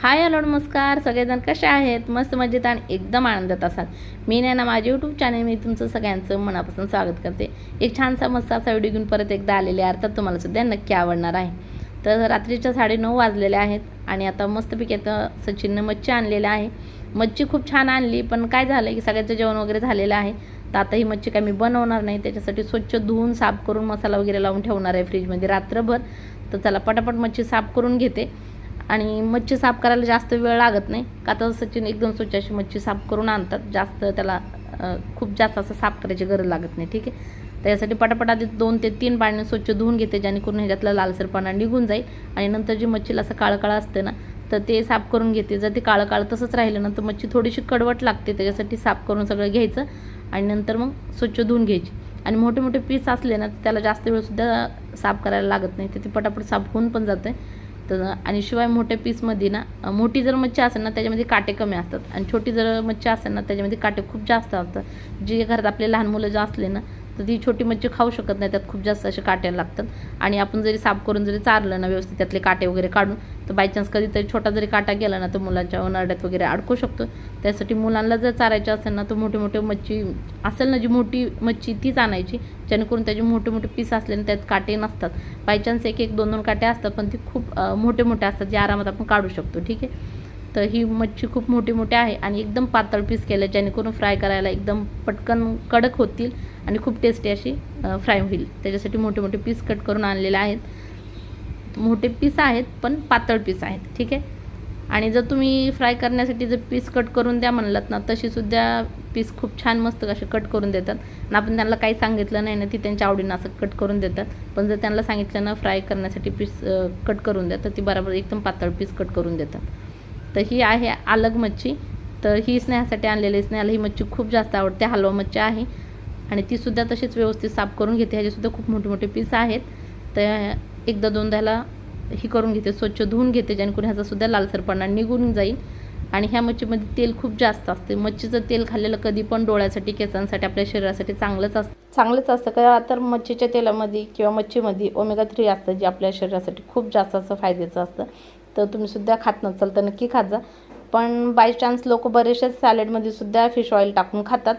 Hi hello नमस्कार. सगळेजण कसे आहेत? मस्त मजेत आणि एकदम आनंदात असाल. मी नाही ना माझ्या यूट्यूब चॅनल मी तुमचं सगळ्यांचं मनापासून स्वागत करते. एक छानसा मस्त असा व्हिडिओ घेऊन परत एकदा आलेले आहे. अर्थात तुम्हाला सुद्धा नक्की आवडणार आहे. तर रात्रीच्या साडेनऊ वाजलेले आहेत आणि आता मस्तपैकी आता सचिननं मच्छी आणलेली आहे. मच्छी खूप छान आणली पण काय झालं की सगळ्याचं जेवण वगैरे झालेलं आहे. तर आता ही मच्छी काय मी बनवणार नाही. त्याच्यासाठी स्वच्छ धुवून साफ करून मसाला वगैरे लावून ठेवणार आहे फ्रीजमध्ये रात्रभर. तर चला पटापट मच्छी साफ करून घेते. आणि मच्छी साफ करायला जास्त वेळ लागत नाही. का तर सचिन एकदम स्वच्छ अशी मच्छी साफ करून आणतात. जास्त त्याला खूप जास्त असं साफ करायची गरज लागत नाही. ठीक आहे? त्यासाठी पटापट आधी दोन ते तीन पाण्याने स्वच्छ धुवून घेते जेणेकरून ह्याच्यातला लालसरपणा निघून जाईल. आणि नंतर जी मच्छीला असं काळं काळं असतं ना तर ते साफ करून घेते. जर ते काळं काळं तसंच राहिलं ना तर मच्छी थोडीशी कडवट लागते. त्याच्यासाठी साफ करून सगळं घ्यायचं आणि नंतर मग स्वच्छ धुवून घ्यायची. आणि मोठे मोठे पीस असले ना तर त्याला जास्त वेळसुद्धा साफ करायला लागत नाही. तर ते पटापट साफ होऊन पण जातं तर आणि शिवाय मोठ्या पीसमध्ये ना मोठी जर मच्छी असेल ना त्याच्यामध्ये काटे कमी असतात. आणि छोटी जर मच्छी असेल ना त्याच्यामध्ये काटे खूप जास्त असतात. जे घरात आपले लहान मुलं जे असले ना तर ती छोटी मच्छी खाऊ शकत नाही. त्यात खूप जास्त असे काटे लागतात. आणि आपण जरी साफ करून जरी चारलं ना व्यवस्थित त्यातले काटे वगैरे काढून तर बायचान्स कधीतरी छोटा जरी काटा गेला ना तर मुलांच्या उन्हाळ्यात वगैरे अडकू शकतो. त्यासाठी मुलांना जर चारायचं असेल ना तर मोठे मोठे मच्छी असेल ना जी मोठी मच्छी तीच आणायची. जेणेकरून त्याचे मोठे मोठे पीस असले ना त्यात काटे नसतात. बायचान्स एक एक दोन दोन काटे असतात पण ती खूप मोठे मोठे असतात जे आरामात आपण काढू शकतो ठीक आहे? तर ही मच्छी खूप मोठी मोठी आहे आणि एकदम पातळ पीस केलं जेणेकरून फ्राय करायला एकदम पटकन कडक होतील आणि खूप टेस्टी अशी फ्राय होईल. त्याच्यासाठी मोठे मोठे पीस कट करून आणलेले आहेत. मोठे पीस आहेत पण पातळ पीस आहेत ठीक आहे? आणि जर तुम्ही फ्राय करण्यासाठी जर पीस कट करून द्या म्हणलात ना तशीसुद्धा पीस खूप छान मस्त असे कट करून देतात. आणि आपण त्यांना काही सांगितलं नाही ना ती त्यांच्या आवडीनं असं कट करून देतात. पण जर त्यांना सांगितलं ना फ्राय करण्यासाठी पीस कट करून द्या तर ती बरोबर एकदम पातळ पीस कट करून देतात. तर ही आहे अलग मच्छी. तर ही स्नेहासाठी आणलेली स्नेहाला ही मच्छी खूप जास्त आवडते हलवा मच्छी आहे. आणि तीसुद्धा तशीच व्यवस्थित साफ करून घेते. ह्याचेसुद्धा खूप मोठे मोठे पीस आहेत. तर एकदा दोनदाला ही करून घेते स्वच्छ धुवून घेते जेणेकरून ह्याचासुद्धा लालसरपणा निघून जाईल. आणि ह्या मच्छीमध्ये तेल खूप जास्त असते. मच्छीचं तेल खाल्लेलं कधी पण डोळ्यासाठी केसांसाठी आपल्या शरीरासाठी चांगलंच असतं चांगलंच असतं. का तर मच्छीच्या तेलामध्ये किंवा मच्छीमध्ये ओमेगा थ्री असतं जे आपल्या शरीरासाठी खूप जास्त असं फायद्याचं असतं. तर तुम्ही सुद्धा खात नसाल तर नक्की खात जा. पण बाय चान्स लोक बरेचसे सॅलेडमध्ये सुद्धा फिश ऑइल टाकून खातात.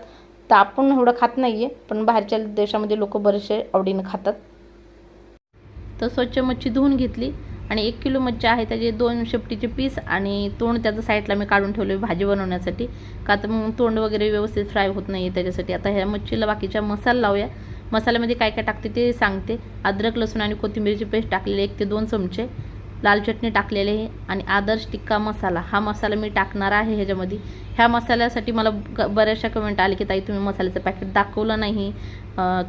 तर आपण एवढं खात नाही आहे पण बाहेरच्या देशामध्ये लोक बरेचसे आवडीनं खातात. तर स्वच्छ मच्छी धुवून घेतली. आणि एक किलो मच्छी आहे त्याचे दोन शेपटीचे पीस आणि तोंड त्याचं साईडला मी काढून ठेवले भाजी बनवण्यासाठी. का तर मग तोंड वगैरे व्यवस्थित फ्राय होत नाही त्याच्यासाठी. आता ह्या मच्छीला बाकीच्या मसाला लावूया. मसाल्यामध्ये काय काय टाकते ते सांगते. अद्रक लसूण आणि कोथिंबीरची पेस्ट टाकलेली एक ते दोन चमचे. लाल चटणी टाकलेली आहे आणि आदर्श टिक्का मसाला. हा मसाला मी टाकणार आहे ह्याच्यामध्ये. ह्या मसाल्यासाठी मला बऱ्याचशा कमेंट आले की ताई तुम्ही मसाल्याचं पॅकेट दाखवलं नाही.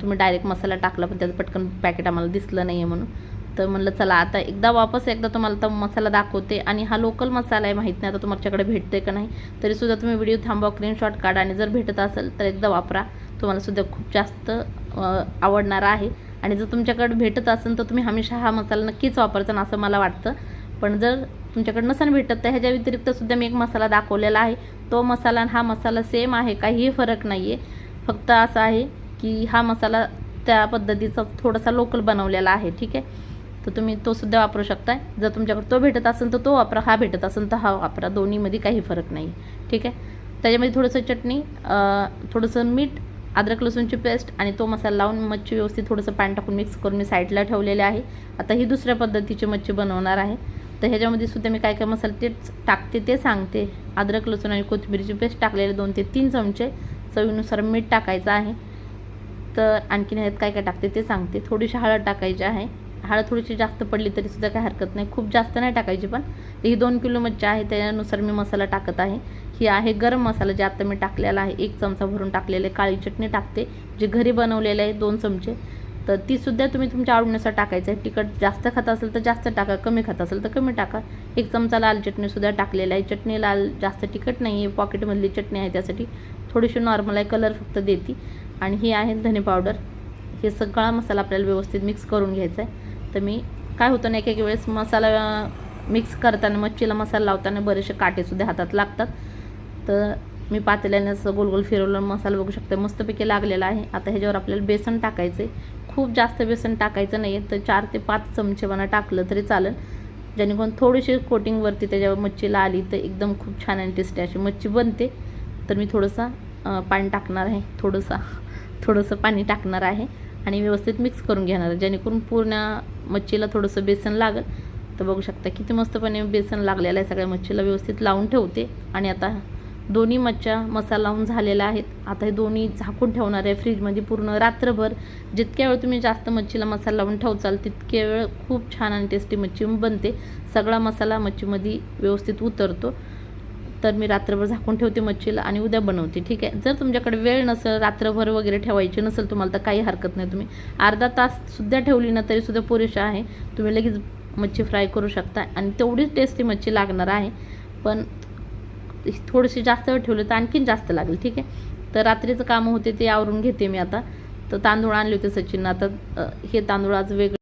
तुम्ही डायरेक्ट मसाला टाकला पण त्याचं पटकन पॅकेट आम्हाला दिसलं नाही आहे म्हणून. तर म्हणलं चला आता एकदा वापस एकदा तुम्हाला तर मसाला दाखवते. आणि हा लोकल मसाला आहे माहीत नाही आता तुमच्याकडे भेटते का नाही. तरीसुद्धा तुम्ही व्हिडिओ थांबवा स्क्रीनशॉट काढा आणि जर भेटत असेल तर एकदा वापरा. तुम्हाला सुद्धा खूप जास्त आवडणारा आवडणार आहे. आणि जर तुमच्याकडे भेटत असेल तर तुम्ही हमेशा हा मसाला नक्कीच वापरता ना असं मला वाटतं. पण जर तुमच्याकडे नसेल भेटत तर ह्याच्या व्यतिरिक्त सुद्धा मी एक मसाला दाखवलेला आहे. तो मसाला आणि हा मसाला सेम आहे काहीही फरक नाही आहे फक्त असं आहे की हा मसाला त्या पद्धतीचा थोडासा लोकल बनवलेला आहे ठीक आहे? तर तुम्ही तो सुद्धा वापरू शकताय. जर तुमच्याकडे तो भेटत असेल तर तो वापरा हा भेटत असेल तर हा वापरा. दोन्हीमध्ये काही फरक नाही ठीक आहे? त्याच्यामध्ये थोडंसं चटणी थोडंसं मीठ अद्रक लसूणची पेस्ट आणि तो मसाला लावून मच्छी व्यवस्थित थोडंसं पाणी टाकून मिक्स करून मी साईडला ठेवलेले आहे. आता ही दुसऱ्या पद्धतीची मच्छी बनवणार आहे. तर ह्याच्यामध्ये सुद्धा मी काय काय मसाले तेच टाकते ते सांगते. अद्रक लसूण आणि कोथिंबीरची पेस्ट टाकलेले दोन ते तीन चमचे चवीनुसार मीठ टाकायचं आहे. तर आणखीन ह्यात काय काय टाकते ते सांगते. थोडीशी हळद टाकायची आहे. हळद थोडीशी जास्त पडली तरी सुद्धा काही हरकत नाही. खूप जास्त नाही टाकायची पण. ही दोन किलो मच्छी आहे त्यानुसार मी मसाला टाकत आहे. ही आहे गरम मसाला जे आता मी टाकलेला आहे. एक चमचा भरून टाकलेले आहे काळी चटणी टाकते जे घरी बनवलेले आहे दोन चमचे. तर ती सुद्धा तुम्ही तुमच्या आवडीनुसार टाकायचं आहे. तिखट जास्त खात असेल तर जास्त टाका कमी खात असेल तर कमी टाका. एक चमचा लाल चटणीसुद्धा टाकलेला आहे. चटणी लाल जास्त तिखट नाही आहे. पॉकेटमधली चटणी आहे त्यासाठी. थोडीशी नॉर्मल आहे. कलर फक्त देते. आणि ही आहे धने पावडर हे सगळा मसाला आपल्याला व्यवस्थित मिक्स करून घ्यायचा आहे. तर मी काय होतं ना एक एक वेळेस मसाला मिक्स करताना मच्छीला मसाला लावताना बरेचसे काटेसुद्धा हातात लागतात. तर मी पातेल्याने असं गोल गोल फिरवलं मसाला बघू शकते मस्तपैकी लागलेला आहे. आता ह्याच्यावर आपल्याला बेसन टाकायचं आहे खूप जास्त बेसन टाकायचं नाही आहे तर चार ते पाच चमचे म्हणा टाकलं तरी चालेल. जेणेकरून थोडीशी कोटिंगवरती त्याच्यावर मच्छीला आली तर एकदम खूप छान आणि टेस्टी अशी मच्छी बनते. तर मी थोडंसं पाणी टाकणार आहे थोडंसं. थोडंसं पाणी टाकणार आहे आणि व्यवस्थित मिक्स करून घेणार आहे. जेणेकरून पूर्ण मच्छीला थोडंसं बेसन लागेल. तर बघू शकता किती मस्तपणे बेसन लागलेलं आहे सगळ्या मच्छीला. व्यवस्थित लावून ठेवते. आणि आता दोन्ही मच्छा मसाला लावून झालेल्या आहेत. आता हे दोन्ही झाकून ठेवणार आहे. फ्रीजमध्ये पूर्ण रात्रभर जितक्या वेळ तुम्ही जास्त मच्छीला मसाला लावून ठेवचाल तितक्या वेळ खूप छान आणि टेस्टी मच्छी बनते. सगळा मसाला मच्छीमध्ये व्यवस्थित उतरतो. तर मी रात्रभर झाकून ठेवते मच्छीला आणि उद्या बनवते ठीक आहे? जर तुमच्याकडे वेळ नसेल रात्रभर वगैरे ठेवायची नसेल तुम्हाला तर काही हरकत नाही तुम्ही. अर्धा ताससुद्धा ठेवली ना तरीसुद्धा पुरेशा आहे. तुम्ही लगेच मच्छी फ्राय करू शकता आणि तेवढीच टेस्टी मच्छी लागणार आहे. पण थोडीशी जास्त वेळ ठेवली तर आणखीन जास्त लागेल ठीक आहे? तर रात्रीचं कामं होते ते आवरून घेते मी आता. तर तांदूळ आणले होते सचिननं. आता हे तांदूळ आज वेगळे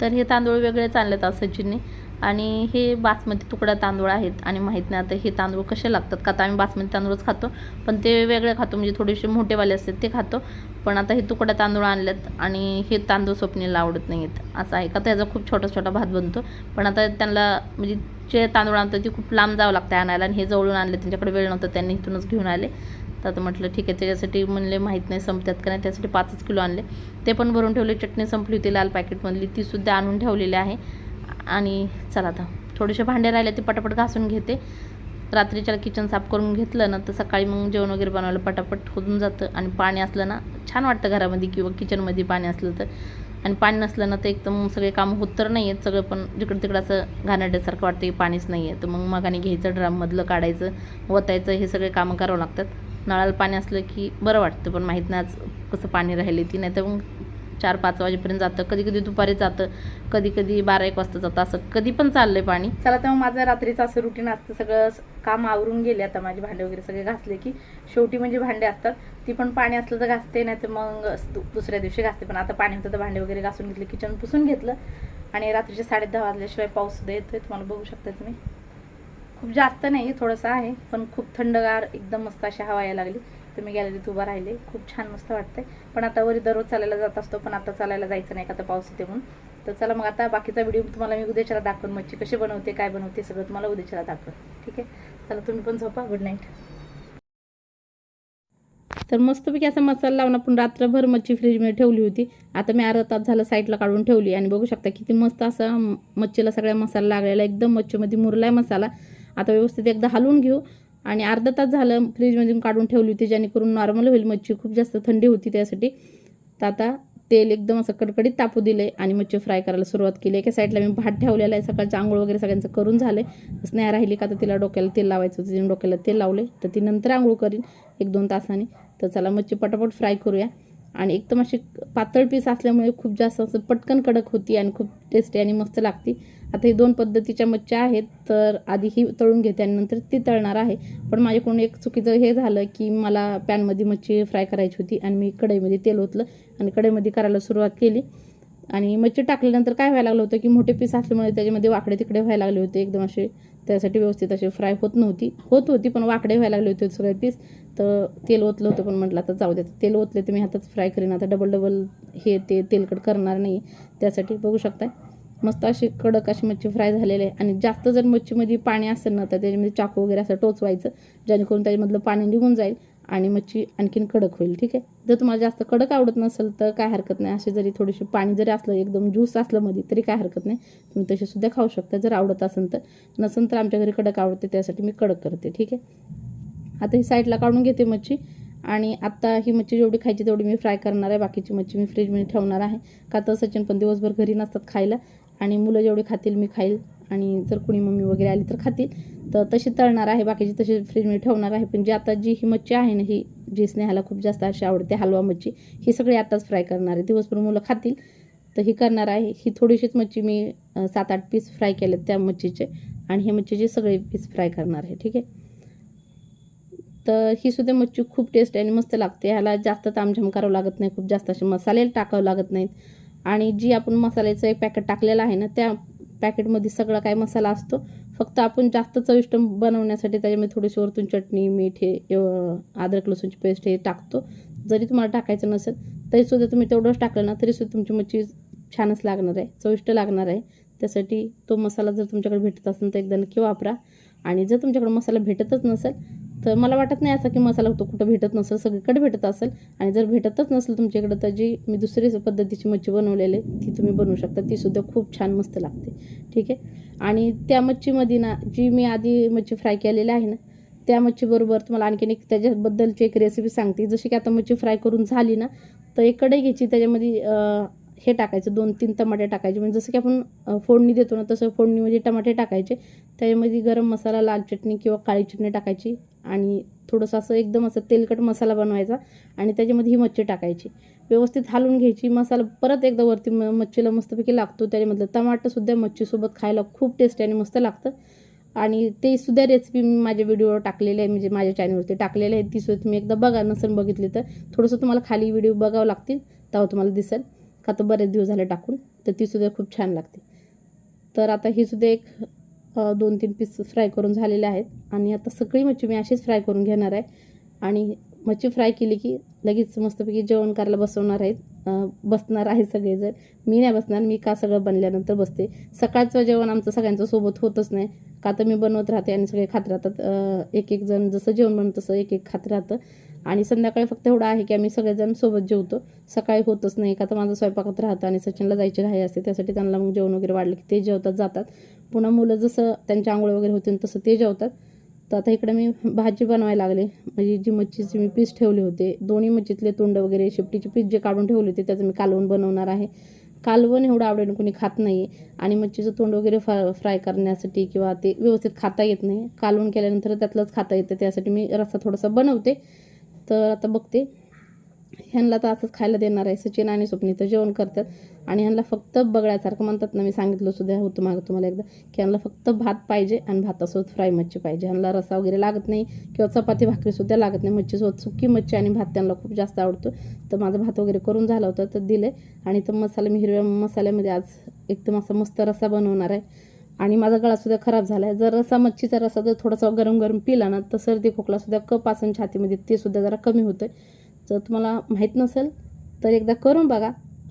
तर हे तांदूळ वेगळेच आणलेत आज सचिनने. आणि हे बासमती तुकडा तांदूळ आहेत आणि माहीत नाही आता हे तांदूळ कसे लागतात. का आता आम्ही बासमती तांदूळच खातो पण ते वेगळे खातो. म्हणजे थोडेसे मोठेवाले असतात ते खातो. पण आता हे तुकडा तांदूळ आणलेत आणि हे तांदूळ स्वप्नीला आवडत नाही आहेत असं आहे का? तर ह्याचा खूप छोटा छोटा भात बनतो. पण आता त्यांना म्हणजे जे तांदूळ आणतात ते खूप लांब जावं लागतं आणायला आणि हे जवळून आणले. त्यांच्याकडे वेळ नव्हता त्यांनी इथूनच घेऊन आले. तर आता म्हटलं ठीक आहे त्याच्यासाठी म्हणले माहीत नाही संपतात का नाही त्यासाठी पाचच किलो आणले. ते पण भरून ठेवले. चटणी संपली होती लाल पॅकेटमधली तीसुद्धा आणून ठेवलेली आहे. आणि चला आता. थोडेसे भांडे राहिले ते पटापट घासून घेते. रात्रीच्या किचन साफ करून घेतलं ना तर सकाळी मग जेवण वगैरे बनवायला पटापट होऊन जातं. आणि पाणी असलं ना छान वाटतं घरामध्ये किंवा किचनमध्ये पाणी असलं तर. आणि पाणी नसलं ना तर एकदम सगळे कामं होत तर नाही आहेत सगळं पण जिकडं तिकडं असं घाणेरड्यासारखं वाटतं की पाणीच नाही आहे तर मग मगाने घ्यायचं ड्राममधलं काढायचं वतायचं हे सगळे कामं करावं लागतात. नळाला पाणी असलं की बरं वाटतं पण माहीत नाही आज कसं पाणी राहिले ती. नाही तर मग चार पाच वाजेपर्यंत जातं कधी कधी दुपारी जातं कधी कधी बारा एक वाजता जातं असं कधी पण चाललंय पाणी. चला तेव्हा माझं रात्रीचं असं रुटीन असतं सगळं काम आवरून गेले आता माझे भांडे वगैरे सगळे घासले की शेवटी म्हणजे भांडे असतात ती पण पाणी असलं तर घासते नाही तर मग दु- दुसऱ्या दिवशी घासते. पण आता पाणी होतं तर भांडे वगैरे घासून घेतले किचन पुसून घेतलं. आणि रात्रीचे साडे दहा वाजल्याशिवाय पाऊस सुद्धा येतोय तुम्हाला बघू शकता तुम्ही. खूप जास्त नाही थोडंसं आहे पण खूप थंडगार एकदम मस्त अशी हवा यायला लागली. तर मी गॅलरीत उभा राहिले. खूप छान मस्त वाटते पण आता वरी दररोज चालायला जात असतो. पण आता चालायला जायचं नाही का आता पाऊस येते म्हणून. तर चला मग आता बाकीचा व्हिडिओ तुम्हाला मी उद्याच्याला दाखवून. मच्छी कशी बनवते काय बनवते सगळं तुम्हाला उद्याच्याला दाखवून. ठीक आहे? चला तुम्ही पण झोपा. गुड नाईट तर मस्तपैकी असा मसाला लावून आपण रात्रभर मच्छी फ्रीजमध्ये ठेवली होती. आता मी अर्धा तास झालं साईडला काढून ठेवली. आणि बघू शकता किती मस्त असा मच्छीला सगळ्या मसाला लागलेला. एकदम मच्छीमध्ये मुरलाय मसाला. आता व्यवस्थित एकदा हलवून घेऊ. आणि अर्धा तास झालं फ्रीजमधून काढून ठेवली होती जेणेकरून नॉर्मल होईल. मच्छी खूप जास्त थंडी होती त्यासाठी. तर आता तेल एकदम असं कडकडीत तापू दिले आणि मच्छी फ्राय करायला सुरुवात केली. एका साईडला मी भात ठेवलेला आहे. सकाळचं आंघोळ वगैरे सगळ्यांचं करून झालं आहे स्नेहा राहिली का तर तिला डोक्याला तेल लावायचं होतं. तिने डोक्याला तेल लावले तर ती नंतर आंघोळ करीन एक दोन तासाने. तर चला मच्छी पटापट फ्राय करूया. आणि एकदम अशी पातळ पीस असल्यामुळे खूप जास्त असं पटकन कडक होती आणि खूप टेस्टी आणि मस्त लागती. आता ही दोन पद्धतीच्या मच्छ्या आहेत तर आधी ही तळून घेते आणि नंतर ती तळणार आहे. पण माझ्याकडून एक चुकीचं हे झालं की मला पॅनमध्ये मच्छी फ्राय करायची होती आणि मी कढईमध्ये तेल ओतलं आणि कढईमध्ये करायला सुरुवात केली. आणि मच्छी टाकल्यानंतर काय व्हायला लागलं होतं की मोठे पीस असल्यामुळे त्याच्यामध्ये वाकडे तिकडे व्हायला लागले होते. एकदम असे त्यासाठी व्यवस्थित असे फ्राय होत नव्हती. होत होती पण वाकडे व्हायला लागले होते सगळे पीस. तर तेल ओतलं होतं पण म्हटलं आता जाऊ देत तेल ओतले तर मी हातात फ्राय करीन. आता डबल डबल हे ते तेलकट करणार नाही. त्यासाठी बघू शकताय. मस्त अशी कडक अशी मच्छी फ्राय झालेली आहे. आणि जास्त जर मच्छीमध्ये पाणी असेल ना तर त्याच्यामध्ये चाकू वगैरे असं टोचवायचं जेणेकरून त्याच्यामधलं पाणी निघून जाईल आणि मच्छी आणखीन कडक होईल ठीक आहे? जर तुम्हाला जास्त कडक आवडत नसेल तर काय हरकत नाही. असे जरी थोडीशी पाणी जरी असलं एकदम ज्यूस असलं मध्ये तरी काय हरकत नाही. तुम्ही तसे सुद्धा खाऊ शकता जर आवडत असेल तर. नसेल तर आमच्या घरी कडक आवडते त्यासाठी मी कडक करते ठीक आहे? आता ही साईडला काढून घेते मच्छी आणि आत्ता ही मच्छी जेवढी खायची तेवढी मी फ्राय करणार आहे. बाकीची मच्छी मी फ्रीजमध्ये ठेवणार आहे. का तर सचिन पण दिवसभर घरी नसतात खायला. आणि मुलं जेवढी खातील मी खाईल. आणि जर कुणी मम्मी वगैरे आली तर खातील. तर तशी तळणार आहे बाकीची तशी फ्रीजमध्ये ठेवणार आहे. पण जी आता जी ही मच्छी आहे ना ही जी स्नेहाला खूप जास्त अशी आवडते हलवा मच्छी ही सगळी आत्ताच फ्राय करणार आहे. दिवसभर मुलं खातील तर ही करणार आहे. ही थोडीशीच मच्छी मी सात आठ पीस फ्राय केलेत त्या मच्छीचे. आणि हे मच्छीचे सगळे पीस फ्राय करणार आहे ठीक आहे? तर ही सुद्धा मच्छी खूप टेस्ट आहे आणि मस्त लागते. ह्याला जास्त तामझाम करावं लागत नाही. खूप जास्त असे मसाले टाकावं लागत नाहीत. आणि जी आपण मसाल्याचं एक पॅकेट टाकलेलं आहे ना त्या पॅकेटमध्ये सगळा काय मसाला असतो. फक्त आपण जास्त चविष्ट बनवण्यासाठी त्याच्यामध्ये थोडीशी वरतून चटणी मीठ हे अद्रक लसूणची पेस्ट हे टाकतो. जरी तुम्हाला टाकायचं नसेल तरीसुद्धा तुम्ही तेवढंच टाकलं ना तरीसुद्धा तुमची मच्छी छानच लागणार आहे चविष्ट लागणार आहे. त्यासाठी तो मसाला जर तुमच्याकडे भेटत असेल तर एकदा नक्की वापरा. आणि जर तुमच्याकडे मसाला भेटतच नसेल तर मला वाटत नाही असं की मसाला तो कुठं भेटत नसेल सगळीकडे भेटत असेल. आणि जर भेटतच नसेल तुमच्याकडं तर जी मी दुसरी पद्धतीची मच्छी बनवलेली ती तुम्ही बनवू शकता. तीसुद्धा खूप छान मस्त लागते. ठीक आहे? आणि त्या मच्छीमध्ये ना जी मी आधी मच्छी फ्राय केलेली आहे ना त्या मच्छीबरोबर तुम्हाला आणखीन एक त्याच्याबद्दलची एक रेसिपी सांगते. जशी की आता मच्छी फ्राय करून झाली ना तर एक कढई घ्यायची त्याच्यामध्ये हे टाकायचं दोन तीन टमाटे टाकायचे. म्हणजे जसं की आपण फोडणी देतो ना तसं फोडणीमध्ये टमाटे टाकायचे. त्याच्यामध्ये गरम मसाला लाल चटणी किंवा काळी चटणी टाकायची आणि थोडंसं असं एकदम असं तेलकट मसाला बनवायचा आणि त्याच्यामध्ये ही मच्छी टाकायची. व्यवस्थित हालून घ्यायची. मसाला परत एकदा वरती म मच्छीला मस्तपैकी लागतो त्याच्यामधलं. टमाटंसुद्धा मच्छीसोबत खायला खूप टेस्टी आणि मस्त लागतं. आणि ते सुद्धा रेसिपी मी माझ्या व्हिडिओवर टाकलेली आहे म्हणजे माझ्या चॅनलवरती टाकलेले आहे. ती सुद्धा तुम्ही एकदा बघा. नसेल बघितली तर थोडंसं तुम्हाला खाली व्हिडिओ बघावं लागतील तेव्हा तुम्हाला दिसेल. का तर बरेच दिवस झाले टाकून तर ती सुद्धा खूप छान लागते. तर आता ही सुद्धा एक दोन तीन पीस फ्राय करून झालेले आहेत. आणि आता सगळी मच्छी मी अशीच फ्राय करून घेणार आहे. आणि मच्छी फ्राय केली की लगेच मस्तपैकी जेवण करायला बसवणार आहेत. बसणार आहे सगळेजण. मी नाही बसणार मी का सगळं बनल्यानंतर बसते? सकाळचं जेवण आमचं सगळ्यांचं सोबत होतच नाही. का तर मी बनवत राहते आणि सगळे खात राहतात. एक एक जण जसं जेवण बनतं तसं एक एक खात राहतं. आणि संध्याकाळी फक्त एवढं आहे की आम्ही सगळेजण सोबत जेवतो. सकाळी होतच नाही. का तर माझं स्वयंपाकात राहतं आणि सचिनला जायची घाई असते. त्यासाठी त्यांना मग जेवण वगैरे वाढलं की ते जेवतात जातात. पुन्हा मुलं जसं त्यांच्या आंघोळ वगैरे होते तसं ते जेवतात. तर आता इकडे मी भाजी बनवायला लागले. म्हणजे जी मच्छीचे मी पीस ठेवले होते दोन्ही मच्छीतले तोंड वगैरे शेपटीचे पीस जे काढून ठेवले होते त्याचं मी कालवण बनवणार आहे. कालवण एवढं आवडेल कोणी खात नाही आणि मच्छीचं तोंड वगैरे फ्रा फ्राय करण्यासाठी किंवा ते व्यवस्थित खाता येत नाही. कालवण केल्यानंतर त्यातलंच खाता येतं त्यासाठी मी रस्सा थोडासा बनवते. तर आता बघते. ह्यांना तर असंच खायला देणार आहे. सचिन आणि स्वप्नी तर जेवण करतात. आणि ह्यांना फक्त बघण्यासारखं म्हणतात ना मी सांगितलं सुद्धा होतं मागं तुम्हाला एकदा. की ह्यांना फक्त भात पाहिजे आणि भातासोबत फ्राय मच्छी पाहिजे. ह्यांना रसा वगैरे लागत नाही किंवा चपाती भाकरीसुद्धा लागत नाही. मच्छीसोबत सुकी मच्छी आणि भात त्यांना खूप जास्त आवडतो. तर माझा भात वगैरे करून झाला होता तर दिले आणि तो मसाला मी हिरव्या मसाल्यामध्ये आज एकदम असा मस्त रसा बनवणार आहे. आणि माझा गळासुद्धा खराब झाला आहे जर रसा मच्छीचा रसा जर थोडासा गरम गरम पिला ना तर सर्दी खोकलासुद्धा कप असन छातीमध्ये ते सुद्धा जरा कमी होतं जर तुम्हाला माहीत नसेल तर एकदा करून बघा.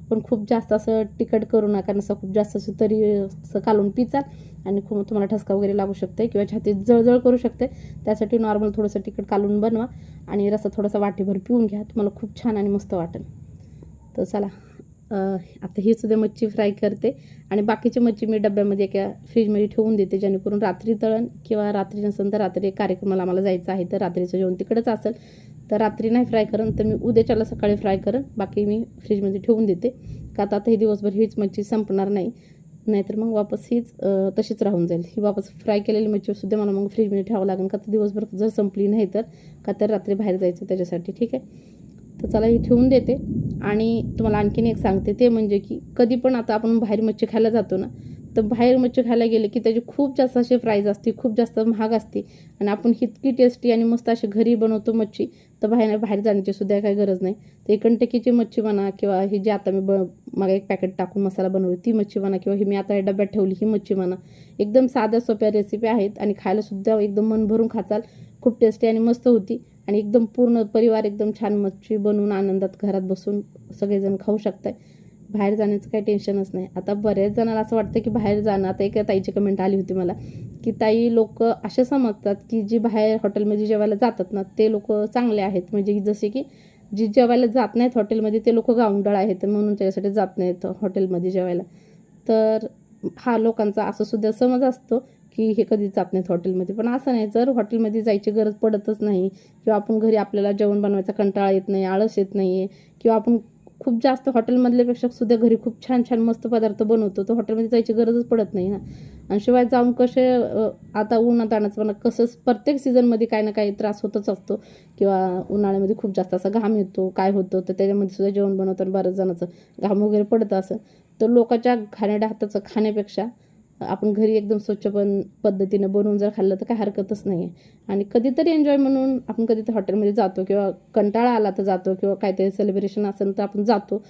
पण खूप जास्त असं तिखट करू नका नसं खूप जास्त असं तरी असं कालून पिचाल आणि खूप तुम्हाला ठसका वगैरे लागू शकते किंवा छातीत जळजळ करू शकते त्यासाठी नॉर्मल थोडंसं तिखट कालून बनवा आणि रसा थोडासा वाटीभर पिऊन घ्या. तुम्हाला खूप छान आणि मस्त वाटेल. तर चला आता ही सुद्धा मच्छी फ्राय करते. आणि बाकीची मच्छी मी डब्यामध्ये एका फ्रीजमध्ये ठेवून देते जेणेकरून रात्री तळण किंवा रात्री नसेल तर रात्री कार्यक्रमाला आम्हाला जायचं आहे तर रात्रीचं जेवण तिकडंच असेल. तर रात्री नाही फ्राय करण तर मी उद्याच्याला सकाळी फ्राय करण बाकी मी फ्रीजमध्ये ठेवून देते. का आता आता ही दिवसभर हीच मच्छी संपणार नाही. नाहीतर मग वापस हीच तशीच राहून जाईल. ही वापस फ्राय केलेली मच्छीसुद्धा मला मग फ्रीजमध्ये ठेवावं लागेल. का तर दिवसभर जर संपली नाही तर का तर रात्री बाहेर जायचं त्याच्यासाठी ठीक आहे? तर चला ही ठेवून देते. आणि तुम्हाला आणखीन एक सांगते ते म्हणजे की कधी पण आता आपण बाहेर मच्छी खायला जातो ना तर बाहेर मच्छी खायला गेले की त्याची खूप जास्त अशी प्राईज असते खूप जास्त महाग असते आणि आपण इतकी टेस्टी आणि मस्त अशी घरी बनवतो मच्छी तर बाहेर बाहेर जाण्याची सुद्धा काही गरज नाही. तर एकंटकीची मच्छी म्हणा किंवा ही जी आता मी ब मग एक पॅकेट टाकून मसाला बनवली ती मच्छी म्हणा किंवा ही मी आता डब्यात ठेवली ही मच्छी म्हणा. एकदम साध्या सोप्या रेसिपी आहेत आणि खायलासुद्धा एकदम मन भरून खाचाल. खूप टेस्टी आणि मस्त होती आणि एकदम पूर्ण परिवार एकदम छान मच्छी बनवून आनंदात घरात बसून सगळेजण खाऊ शकताय. बाहेर जाण्याचं काही टेन्शनच नाही. आता बऱ्याच जणांना असं वाटतं की बाहेर जाणं आता एका ताईची कमेंट आली होती मला की ताई लोक असे समजतात की जी बाहेर हॉटेलमध्ये जेवायला जातात ना ते लोक चांगले आहेत. म्हणजे जसे की जी जेवायला जात नाहीत हॉटेलमध्ये ते लोक गावंडळ आहेत म्हणून त्याच्यासाठी जात नाहीत हॉटेलमध्ये जेवायला. तर हा लोकांचा असं सुद्धा समज असतो की हे कधी जात नाहीत हॉटेलमध्ये पण असं नाही जर हॉटेलमध्ये जायची गरज पडतच नाही किंवा आपण घरी आपल्याला जेवण बनवायचा कंटाळा येत नाही आळस येत नाही आहे किंवा आपण खूप जास्त हॉटेलमधल्यापेक्षा सुद्धा घरी खूप छान छान मस्त पदार्थ बनवतो. तर हॉटेलमध्ये जायची गरजच पडत नाही ना. आणि शिवाय जाऊन कसे आता उन्हात आणायचं म्हणा कसं प्रत्येक सीझनमध्ये काही ना काही त्रास होतच असतो. किंवा उन्हाळ्यामध्ये खूप जास्त असा घाम येतो काय होतं तर त्याच्यामध्ये सुद्धा जेवण बनवताना बऱ्याच जणांचं घाम वगैरे पडत असं. तर लोकांच्या घाणेरड्या हाताचं खाण्यापेक्षा आपण घरी एकदम स्वच्छ पण पद्धतीनं बनवून जर खाल्लं तर काही हरकतच नाही आहे आणि कधीतरी एन्जॉय म्हणून आपण कधीतरी हॉटेलमध्ये जातो किंवा कंटाळा आला तर जातो किंवा काहीतरी सेलिब्रेशन असेल तर आपण जातो.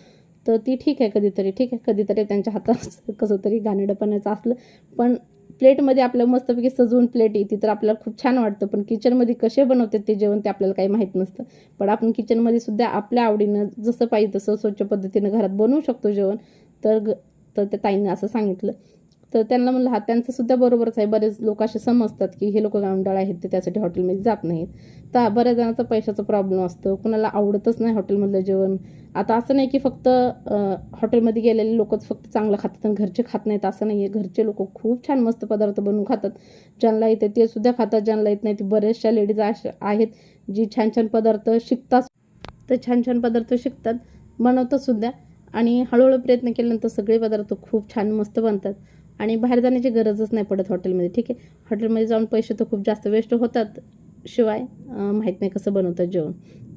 तर ती ठीक आहे कधीतरी ठीक आहे. कधीतरी त्यांच्या हातात कसं तरी घाणेडपणाचं असलं. पण प्लेटमध्ये आपल्या मस्तपैकी सजवून प्लेट येते तर आपल्याला खूप छान वाटतं. पण किचनमध्ये कसे बनवतात ते जेवण ते आपल्याला काही माहीत नसतं. पण आपण किचनमध्ये सुद्धा आपल्या आवडीनं जसं पाहिजे तसं स्वच्छ पद्धतीनं घरात बनवू शकतो जेवण. तर ग तर त्या ताईनं असं सांगितलं. तर त्यांना म्हणलं हा त्यांचं सुद्धा बरोबरच आहे. बरेच लोक असे समजतात की हे लोक गावंडाळ आहेत ते त्यासाठी हॉटेलमध्ये जात नाहीत. तर बऱ्याच जणांचा पैशाचा प्रॉब्लेम असतो. कुणाला आवडतच नाही हॉटेलमधलं जेवण. आता असं नाही की फक्त हॉटेलमध्ये गेलेले लोकच फक्त चांगलं खातात आणि घरचे खात नाहीत. असं नाही आहे घरचे लोक खूप छान मस्त पदार्थ बनवून खातात. ज्यांना येते ते सुद्धा खातात ज्यांना येत नाही. ते बऱ्याचशा लेडीज अशा आहेत जी छान छान पदार्थ शिकतात. तर छान छान पदार्थ शिकतात बनवतात सुद्धा. आणि हळूहळू प्रयत्न केल्यानंतर सगळे पदार्थ खूप छान मस्त बनतात. आणि बाहेर जाण्याची गरजच नाही पडत हॉटेलमध्ये ठीक आहे? हॉटेलमध्ये जाऊन पैसे तर खूप जास्त वेस्ट होतात. शिवाय माहीत नाही कसं बनवतात जेवण.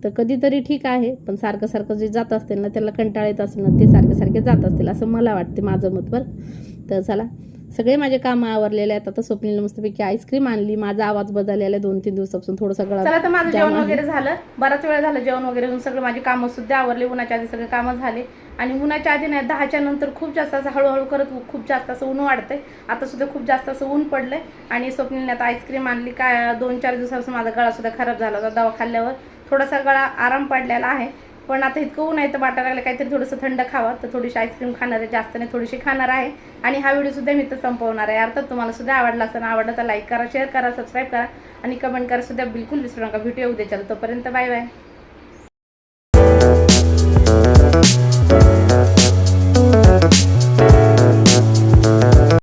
तर कधीतरी ठीक आहे पण सारखं सारखं जे जात असतील ना त्याला कंटाळा येत असेल ना ते सारखे सारखे जात असतील असं मला वाटते माझं मत बरं तर चला सगळे माझे कामं आवरलेले आहेत. आता स्वप्नील मस्तपैकी आईस्क्रीम आणली. माझा आवाज बदललेला आहे दोन तीन दिवसापासून. थोडं सगळं चला तर माझं जेवण. वगैरे झालं. बराच वेळ झालं जेवण वगैरे सगळं माझी कामं सुद्धा आवरली. उन्हाच्या आधी सगळे कामं झाले. आणि उन्हाच्या आधी नाही दहाच्या नंतर खूप जास्त असं हळूहळू करत खूप जास्त असं ऊन वाढतंय. आता सुद्धा खूप जास्त असं ऊन पडलंय. आणि स्वप्नीलने आता आईस्क्रीम आणली. काय दोन चार दिवसापासून माझा गळा सुद्धा खराब झाला होता दवा खाल्ल्यावर थोडासा गळा आराम पडलेला आहे. पण आता इतकं ऊन आहे तर वाटायला लागलं काहीतरी थोडंसं थंड खावं. तर थोडीशी आईस्क्रीम खाणार आहे जास्त नाही थोडीशी खाणार आहे. आणि हा व्हिडिओ सुद्धा मी तर संपवणार आहे. अर्थात तुम्हाला सुद्धा आवडला असेल आवडला तर लाईक करा शेअर करा सबस्क्राईब करा. आणि कमेंट करा सुद्धा. बिलकुल विसरू नका. व्हिडिओ उद्या चला. तोपर्यंत बाय बाय